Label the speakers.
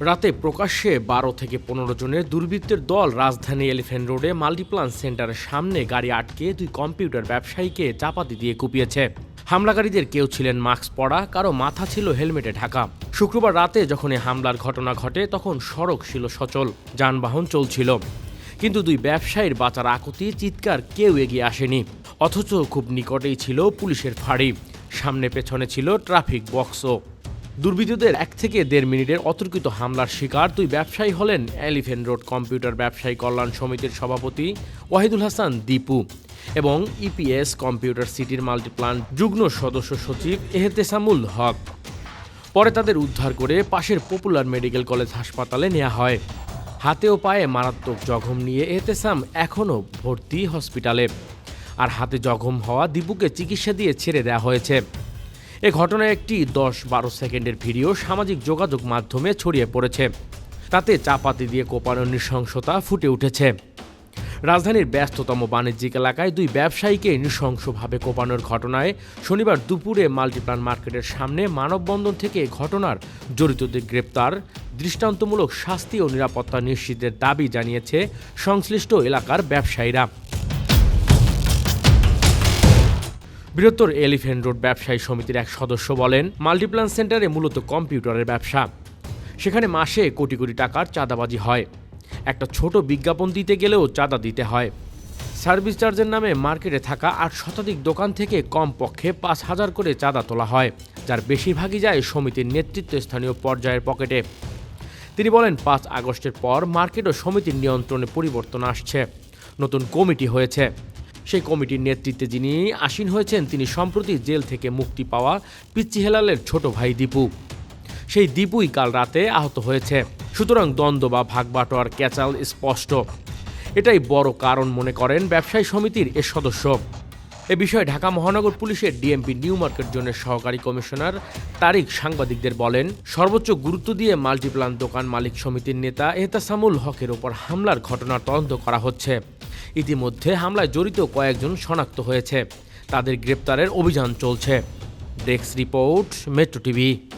Speaker 1: রাতে প্রকাশ্যে বারো থেকে পনেরো জনের দুর্বৃত্তের দল রাজধানী এলিফেন্ট রোডে মাল্টিপ্লান সেন্টারের সামনে গাড়ি আটকে দুই কম্পিউটার ব্যবসায়ীকে চাপাতি দিয়ে কুপিয়েছে। হামলাকারীদের কেউ ছিলেন মাস্ক পরা, কারও মাথা ছিল হেলমেটে ঢাকা। শুক্রবার রাতে যখন এই হামলার ঘটনা ঘটে, তখন সড়ক ছিল সচল, যানবাহন চলছিল। কিন্তু দুই ব্যবসায়ীর বাঁচার আকুতি, চিৎকার কেউ এগিয়ে আসেনি। অথচ খুব নিকটেই ছিল পুলিশের ফাঁড়ি। সামনে পেছনে ছিল ট্রাফিক বক্সও। দুর্বৃত্তদের এক থেকে দেড় মিনিটের অতর্কিত হামলার শিকার দুই ব্যবসায়ী হলেন এলিফেন্ট রোড কম্পিউটার ব্যবসায়ী কল্যাণ সমিতির সভাপতি ওয়াহিদুল হাসান দীপু এবং ইপিএস কম্পিউটার সিটির মাল্টিপ্লান যুগ্ম সদস্য সচিব এহতেসামুল হক। পরে তাদের উদ্ধার করে পাশের পপুলার মেডিকেল কলেজ হাসপাতালে নেওয়া হয়। হাতে ও পায়ে মারাত্মক জখম নিয়ে এহতেসাম এখনও ভর্তি হসপিটালে। আর হাতে জখম হওয়া দীপুকে চিকিৎসা দিয়ে ছেড়ে দেওয়া হয়েছে। এ ঘটনায় একটি দশ বারো সেকেন্ডের ভিডিও সামাজিক যোগাযোগ মাধ্যমে ছড়িয়ে পড়েছে। তাতে চাপাতি দিয়ে কোপানোর নৃশংসতা ফুটে উঠেছে। রাজধানীর ব্যস্ততম বাণিজ্যিক এলাকায় দুই ব্যবসায়ীকে নৃশংসভাবে কোপানোর ঘটনায় শনিবার দুপুরে মাল্টিপ্লান মার্কেটের সামনে মানববন্ধন থেকে ঘটনার জড়িতদের গ্রেপ্তার, দৃষ্টান্তমূলক শাস্তি ও নিরাপত্তা নিশ্চিতের দাবি জানিয়েছে সংশ্লিষ্ট এলাকার ব্যবসায়ীরা। বৃহত্তর এলিফেন্ট রোড ব্যবসায়ী সমিতির এক সদস্য বলেন, মাল্টিপ্লান সেন্টারে মূলত কম্পিউটারের ব্যবসা। সেখানে মাসে কোটি কোটি টাকার চাঁদাবাজি হয়। একটা ছোট বিজ্ঞাপন দিতে গেলেও চাঁদা দিতে হয়। সার্ভিস চার্জের নামে মার্কেটে থাকা আট শতাধিক দোকান থেকে কমপক্ষে পাঁচ হাজার করে চাঁদা তোলা হয়, যার বেশিরভাগই যায় সমিতির নেতৃত্ব স্থানীয় পর্যায়ের পকেটে। তিনি বলেন, পাঁচ আগস্টের পর মার্কেট ও সমিতির নিয়ন্ত্রণে পরিবর্তন আসছে। নতুন কমিটি হয়েছে। সেই কমিটির নেতৃত্বে যিনি আসীন হয়েছেন, তিনি সম্প্রতি জেল থেকে মুক্তি পাওয়া পিচ্চি হেলালের ছোট ভাই দীপু। সেই দীপুই কাল রাতে আহত হয়েছে। সুতরাং দ্বন্দ্ব বা ভাগবাটোয়ার ক্যাচাল স্পষ্ট। এটাই বড় কারণ মনে করেন ব্যবসায়ী সমিতির এ সদস্য। এ বিষয়ে ঢাকা মহানগর পুলিশের ডিএমপি নিউ মার্কেট জোনের সহকারী কমিশনার তারিক সাংবাদিকদের বলেন, সর্বোচ্চ গুরুত্ব দিয়ে মাল্টিপ্লান দোকান মালিক সমিতির নেতা এহতাসামুল হকের ওপর হামলার ঘটনার তদন্ত করা হচ্ছে। ইতিমধ্যে হামলায় জড়িত কয়েকজন শনাক্ত হয়েছে। তাদের গ্রেপ্তারের অভিযান চলছে। Desk report metro TV.